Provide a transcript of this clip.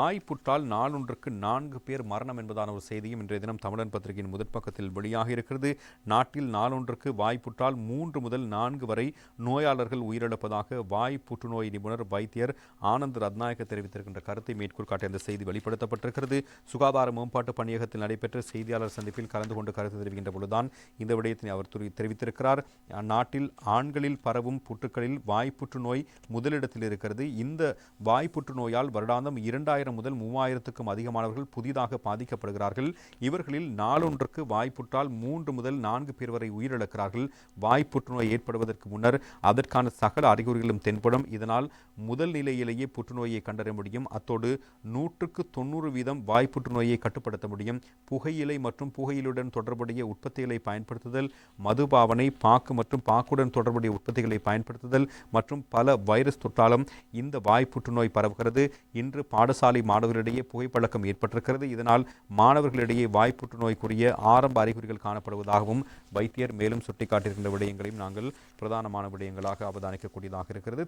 வாய்ப்புற்றால் நாளொன்றுக்கு நான்கு பேர் மரணம் என்பதான ஒரு செய்தியும் இன்றைய தினம் தமிழன் பத்திரிகையின் முதற் பக்கத்தில் வெளியாக இருக்கிறது. நாட்டில் நாளொன்றுக்கு வாய்ப்புற்றால் மூன்று முதல் நான்கு வரை நோயாளர்கள் உயிரிழப்பதாக வாய் புற்றுநோய் நிபுணர் வைத்தியர் ஆனந்த் ரத்நாயக தெரிவித்திருக்கின்ற கருத்தை மேற்கோள் காட்டி அந்த செய்தி வெளிப்படுத்தப்பட்டிருக்கிறது. சுகாதார மேம்பாட்டு பணியகத்தில் நடைபெற்ற செய்தியாளர் சந்திப்பில் கலந்து கொண்டு கருத்து தெரிவிக்கின்ற பொழுதுதான் இந்த விடயத்தினை அவர் தெரிவித்திருக்கிறார். நாட்டில் ஆண்களில் பரவும் புற்றுக்களில் வாய் புற்றுநோய் முதலிடத்தில் இருக்கிறது. இந்த வாய் புற்றுநோயால் வருடாந்தம் இரண்டாயிரம் முதல் மூவாயிரத்துக்கும் அதிகமானவர்கள் புதிதாக பாதிக்கப்படுகிறார்கள். இவர்களில் நாளொன்றுக்கு வாய்ப்புற்றால் மூன்று முதல் நான்கு பேர் வரை உயிரிழக்கிறார்கள். வாய்ப்புற்றுநோய் ஏற்படுவதற்கு முன்னர் அதற்கான சகல அறிகுறிகளும் தென்படும். இதனால் முதல் நிலையிலேயே புற்றுநோயை கண்டறிய முடியும். அத்தோடு நூற்றுக்கு தொண்ணூறு வீதம் வாய்ப்புற்றுநோயை கட்டுப்படுத்த முடியும். புகையிலை மற்றும் புகையிலுடன் தொடர்புடைய உற்பத்திகளை பயன்படுத்துதல் மதுபாவனை பாக்கு மற்றும் பாக்குடன் தொடர்புடைய உற்பத்திகளை பயன்படுத்துதல் மற்றும் பல வைரஸ் தொற்றாலும் இந்த வாய்ப்புற்றுநோய் பரவுகிறது. இன்று பாடசாலை மாணவர்களிடையே புகைப்பழக்கம் ஏற்பட்டிருக்கிறது. இதனால் மாணவர்களிடையே வாய்ப்புற்று நோய்க்குரிய ஆரம்ப அறிகுறிகள் காணப்படுவதாகவும் வைத்தியர் மேலும் சுட்டிக்காட்டியிருக்கின்ற விடயங்களையும் நாங்கள் பிரதானமான விடயங்களாக அவதானிக்கக்கூடியதாக இருக்கிறது.